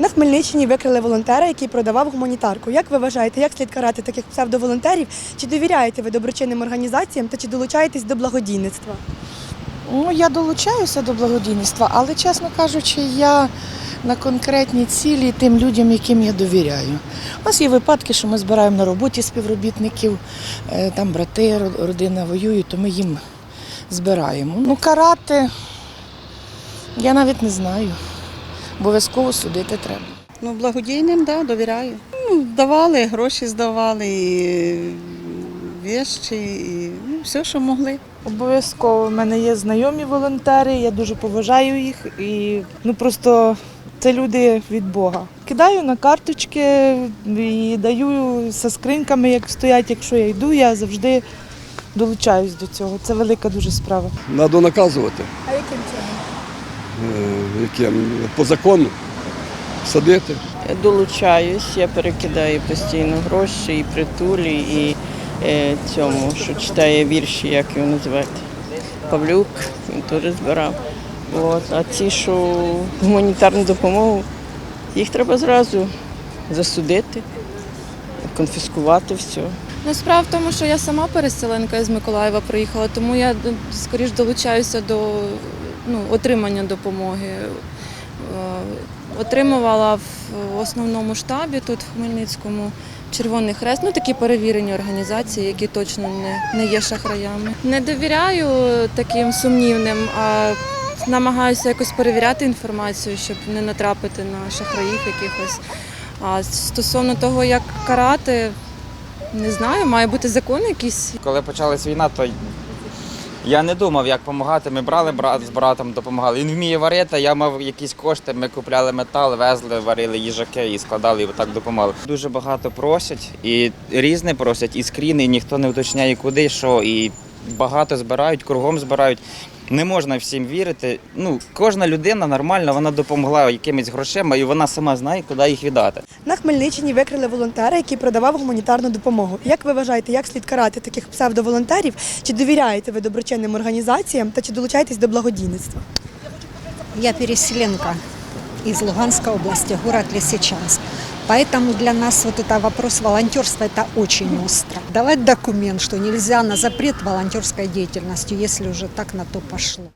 На Хмельниччині викрили волонтера, який продавав гуманітарку. Як ви вважаєте, як слід карати таких псевдоволонтерів? Чи довіряєте ви доброчинним організаціям та чи долучаєтесь до благодійництва? Ну, я долучаюся до благодійництва, але, чесно кажучи, я на конкретні цілі тим людям, яким я довіряю. У нас є випадки, що ми збираємо на роботі співробітників, е, там брати, родина воюють, то ми їм збираємо. Ну, карати я навіть не знаю. Обов'язково судити треба. Ну, благодійним, да, довіряю. Ну, давали, гроші здавали, і вещі, і ну, все, що могли. Обов'язково в мене є знайомі волонтери, я дуже поважаю їх і ну просто це люди від Бога. Кидаю на карточки і даю зі скриньками, як стоять. Якщо я йду, я завжди долучаюсь до цього. Це велика дуже справа. Треба наказувати, Е, яким по закону садити. Долучаюсь, я перекидаю постійно гроші і притулі, і е, цьому, що читає вірші, як його називати. Павлюк, він теж збирав. От. А ці, що гуманітарну допомогу, їх треба зразу засудити, конфіскувати все. Ну, справа в тому, що я сама переселенка з Миколаєва приїхала, тому я ну, скоріш долучаюся до ну, отримання допомоги. Е, Отримувала в основному штабі тут в Хмельницькому Червоний Хрест, ну такі перевірені організації, які точно не, не є шахраями. Не довіряю таким сумнівним, а намагаюся якось перевіряти інформацію, щоб не натрапити на шахраїв якихось. А стосовно того, як карати, не знаю, має бути закон якийсь. Коли почалась війна, то я не думав, як допомагати. Ми брали брат з братом, допомагали. Він вміє варити, я мав якісь кошти, ми купляли метал, везли, варили їжаки і складали, і так допомагали. Дуже багато просять, і різне просять, і скріни, і ніхто не уточняє, куди, що, і багато збирають, кругом збирають. Не можна всім вірити. Ну, кожна людина нормальна, вона допомогла якимись грошима, і вона сама знає, куди їх віддати. На Хмельниччині викрили волонтера, який продавав гуманітарну допомогу. Як ви вважаєте, як слід карати таких псевдоволонтерів? Чи довіряєте ви доброчинним організаціям та чи долучаєтесь до благодійництва? Я переселенка из Луганской области, город Лисичанск. Поэтому для нас вот это вопрос волонтерства это очень остро. Давать документ, что нельзя на запрет волонтерской деятельности, если уже так на то пошло.